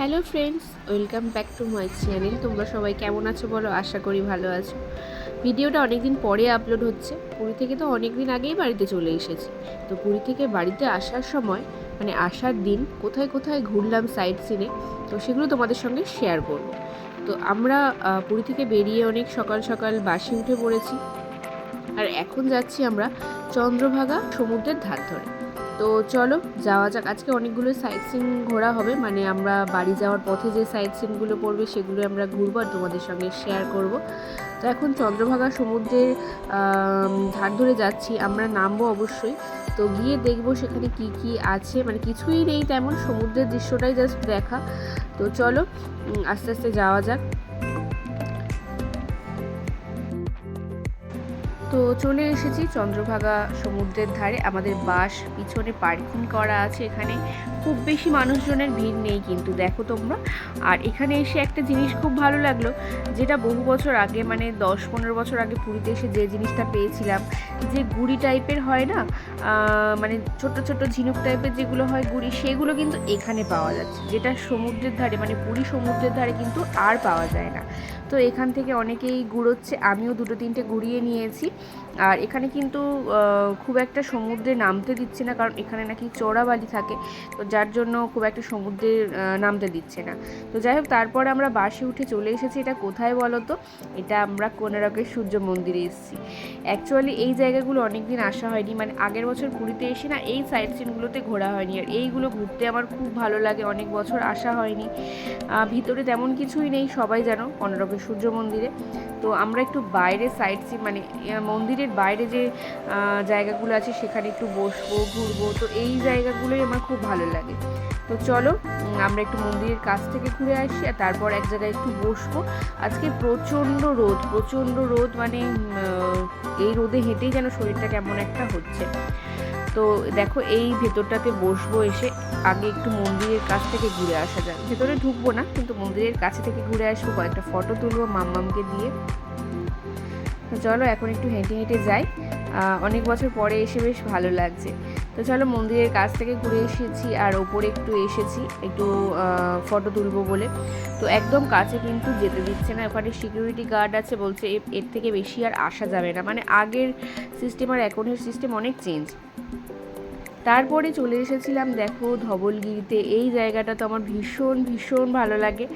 Hello friends, welcome back to my channel. তোমরা সবাই কেমন আছো বলো? আশা করি ভালো আছো। ভিডিওটা অনেক দিন পরে আপলোড হচ্ছে। পুরী থেকে তো অনেক দিন আগেই বাড়িতে চলে এসেছি। তো পুরী থেকে বাড়িতে আসার সময় মানে আসার দিন, কোথায় কোথায় ঘুরলাম সাইড সিনে তো সেগুলো তোমাদের সঙ্গে শেয়ার করব। তো আমরা পুরী থেকে বেরিয়ে অনেক সকাল সকাল বাসে উঠে পড়েছি। আর এখন যাচ্ছি আমরা চন্দ্রভাগা সমুদ্রের ধার ধরে। তো চলো, যাওয়া যাক। আজকে অনেকগুলো সাইট সিন ঘোরা হবে। মানে আমরা বাড়ি যাওয়ার পথে যে সাইট সিনগুলো পড়বে, সেগুলো আমরা ঘুরবো আর তোমাদের সঙ্গে শেয়ার করব। তো এখন চন্দ্রভাগা সমুদ্রের ধার ধরে যাচ্ছি। আমরা নামবো অবশ্যই। তো গিয়ে দেখব সেখানে কি কি আছে। মানে কিছুই নেই তেমন। সমুদ্রের দৃশ্যটাই জাস্ট দেখা। তো চলো আস্তে আস্তে যাওয়া যাক। তো চলে এসেছি চন্দ্রভাগা সমুদ্রের ধারে। আমাদের বাস পিছনে পার্কিং করা আছে এখানে। খুব বেশি মানুষজনের ভিড় নেই কিন্তু, দেখো তোমরা। আর এখানে এসে একটা জিনিস খুব ভালো লাগল, যেটা বহু বছর আগে মানে দশ পনেরো বছর আগে পুরীতে এসে যে জিনিসটা পেয়েছিলাম, যে গুড়ি টাইপের হয় না মানে ছোট ছোট ঝিনুক টাইপের যেগুলো হয় গুড়ি, সেগুলো কিন্তু এখানে পাওয়া যাচ্ছে। যেটা সমুদ্রের ধারে মানে পুরী সমুদ্রের ধারে কিন্তু আর পাওয়া যায় না। তো এখান থেকে অনেকেই গুড়োচ্ছে আমিও দুটো তিনটে গুড়িয়ে নিয়েছি। আর এখানে কিন্তু খুব একটা সমুদ্রে নামতে দিচ্ছে না, কারণ এখানে নাকি চোরাবালি থাকে, তো যার জন্য খুব একটা সমুদ্রে নামতে দিচ্ছে না। তো যাই হোক, তারপরে আমরা বাসে উঠে চলে এসেছি, এটা কোথায় বলো তো? এটা আমরা কোনারকের সূর্য মন্দিরে এসেছি। অ্যাকচুয়ালি এই জায়গাগুলো অনেক দিন আসা হয়নি মানে আগের বছর পুরীতে এসে না, এই সাইড সিনগুলোতে ঘোরা হয়নি, আর এইগুলো ঘুরতে আমার খুব ভালো লাগে, অনেক বছর আসা হয়নি। ভিতরে তেমন কিছুই নেই, সবাই জানো কোনারকের সূর্য মন্দিরে। তো আমরা একটু বাইরে সাইড সি মানে মন্দিরের বাইরে যে জায়গাগুলো আছে সেখানে একটু বসবো, ঘুরবো, তো এই জায়গাগুলোই আমার খুব ভালো লাগে। তো চলো আমরা একটু মন্দিরের কাছ থেকে ঘুরে আসি আর তারপর এক জায়গায় একটু বসবো। আজকে প্রচণ্ড রোদ প্রচণ্ড রোদ মানে এই রোদে হেঁটেই যেন শরীরটা কেমন একটা হচ্ছে। তো দেখো, এই ভেতরটাতে বসবো এসে আগে একটু মন্দিরের কাছ থেকে ঘুরে আসা যাক। ভেতরে ঢুকবো না, কিন্তু মন্দিরের কাছে থেকে ঘুরে আসব, কয়েকটা ফটো তুলবো মাম্মামকে দিয়ে। তো চলো এখন একটু হেঁটে হেঁটে যাই। অনেক বছর পরে এসে বেশ ভালো লাগছে। তো চলো মন্দিরের কাছ থেকে ঘুরে এসেছি আর ওপরে একটু এসেছি, একটু ফটো তুলবো বলে। তো একদম কাছে কিন্তু যেতে দিচ্ছে না। ওখানে সিকিউরিটি গার্ড আছে বলছে এর থেকে বেশি আর আসা যাবে না। মানে আগের সিস্টেম আর এখনের সিস্টেম অনেক চেঞ্জ তারপরে চলে এসেছিলাম, দেখো, ধবলগিরিতে। এই জায়গাটা তো আমার ভীষণ ভীষণ ভালো লাগে।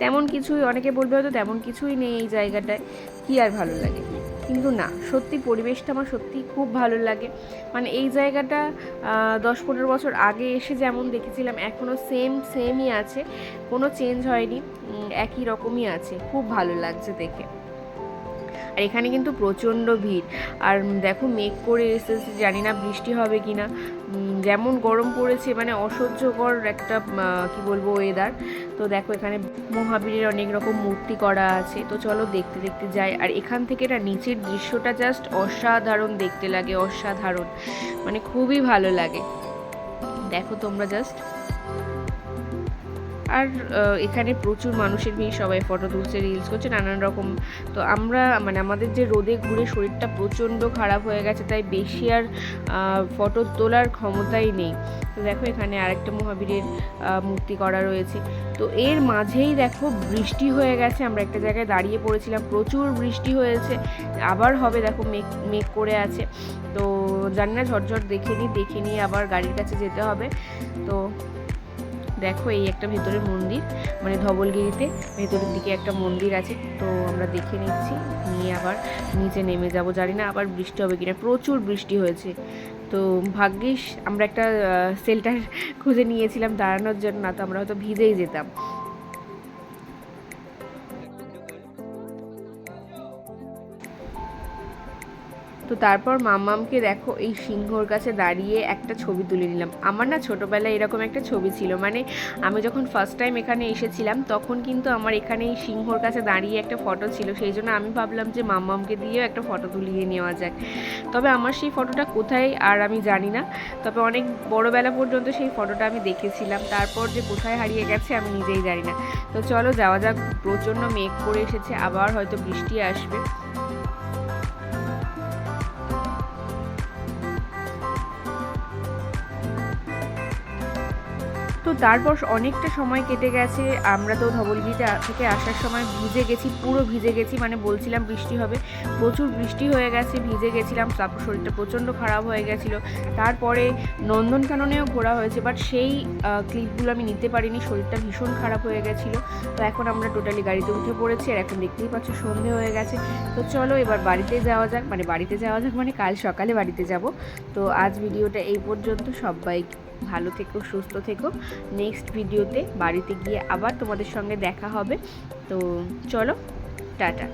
তেমন কিছুই, অনেকে বলবে হয়তো তেমন কিছুই নেই এই জায়গাটায়। কি আর ভালো লাগে? কিন্তু না, সত্যি পরিবেশটা আমার সত্যি খুব ভালো লাগে। মানে এই জায়গাটা দশ পনেরো বছর আগে এসে যেমন দেখেছিলাম এখনও সেম সেমই আছে। কোনো চেঞ্জ হয়নি একই রকমই আছে। খুব ভালো লাগছে দেখে। আর এখানে কিন্তু প্রচণ্ড ভিড়। আর দেখো মেঘ করে এসেছে, জানি না বৃষ্টি হবে কি না যেমন গরম পড়েছে মানে অসহ্যকর একটা কি বলব ওয়েদার তো দেখো এখানে মহাবীরের অনেক রকম মূর্তি করা আছে। তো চলো দেখতে দেখতে যাই। আর এখান থেকে না, নিচের দৃশ্যটা জাস্ট অসাধারণ দেখতে লাগে, অসাধারণ। মানে খুবই ভালো লাগে। দেখো তোমরা জাস্ট আর এখানে প্রচুর মানুষের ভিড়, সবাই ফটো তুলছে রিলস করছে, নানান রকম। তো আমরা মানে আমাদের যে রোদে ঘুরে শরীরটা প্রচণ্ড খারাপ হয়ে গেছে, তাই বেশি আর ফটো তোলার ক্ষমতাই নেই। তো দেখো এখানে আরেকটা মহাবীরের মূর্তি করা রয়েছে। তো এর মাঝেই দেখো বৃষ্টি হয়ে গেছে, আমরা একটা জায়গায় দাঁড়িয়ে পড়েছিলাম, প্রচুর বৃষ্টি হয়েছে, আবার হবে দেখো মেঘ মেঘ করে আছে। তো জানি না ঝটঝট দেখে নিই, দেখে নিয়ে আবার গাড়ির কাছে যেতে হবে। তো দেখো এই একটা ভেতরের মন্দির মানে ধবলগিরিতে ভেতরের দিকে একটা মন্দির আছে, তো আমরা দেখে নিচ্ছি, নিয়ে আবার নিচে নেমে যাব। জানি না আবার বৃষ্টি হবে কিনা, প্রচুর বৃষ্টি হয়েছে। তো ভাগ্যিস আমরা একটা শেল্টার খুঁজে নিয়েছিলাম দাঁড়ানোর জন্য, না তো আমরা হয়তো ভিজেই যেতাম। তো তারপর মাম্মামকে দেখো এই সিংহর কাছে দাঁড়িয়ে একটা ছবি তুলে নিলাম। আমার না ছোটোবেলায় এরকম একটা ছবি ছিল মানে আমি যখন ফার্স্ট টাইম এখানে এসেছিলাম, তখন কিন্তু আমার এখানে এই সিংহর কাছে দাঁড়িয়ে একটা ফটো ছিল, সেই জন্য আমি ভাবলাম যে মাম্মামকে দিয়েও একটা ফটো তুলিয়ে নেওয়া যাক। তবে আমার সেই ফটোটা কোথায় আর আমি জানি না, তবে অনেক বড়োবেলা পর্যন্ত সেই ফটোটা আমি দেখেছিলাম। তারপর যে কোথায় হারিয়ে গেছে আমি নিজেই জানি না। তো চলো যাওয়া যাক, প্রচণ্ড মেঘ করে এসেছে, আবার হয়তো বৃষ্টি আসবে। তো তারপর অনেকটা সময় কেটে গেছে। আমরা তো ধবলগিরিতে থেকে আসার সময় ভিজে গেছি, পুরো ভিজে গেছি মানে বলছিলাম বৃষ্টি হবে। প্রচুর বৃষ্টি হয়ে গেছে, ভিজে গেছিলাম, তারপর শরীরটা প্রচণ্ড খারাপ হয়ে গেছিল। তারপরে নন্দনকাননেও ঘোরা হয়েছে বাট সেই ক্লিপগুলো আমি নিতে পারিনি, শরীরটা ভীষণ খারাপ হয়ে গেছিল। তো এখন আমরা টোটালি গাড়িতে উঠে পড়েছি, আর এখন দেখতেই পাচ্ছ সন্ধে হয়ে গেছে। তো চলো এবার বাড়িতে যাওয়া যাক মানে বাড়িতে যাওয়া যাক মানে কাল সকালে বাড়িতে যাব। তো আজ ভিডিওটা এই পর্যন্ত, সবাই ভালো থেকো, সুস্থ থেকো। নেক্সট ভিডিওতে বাড়িতে গিয়ে আবার তোমাদের সঙ্গে দেখা হবে। তো চলো টাটা।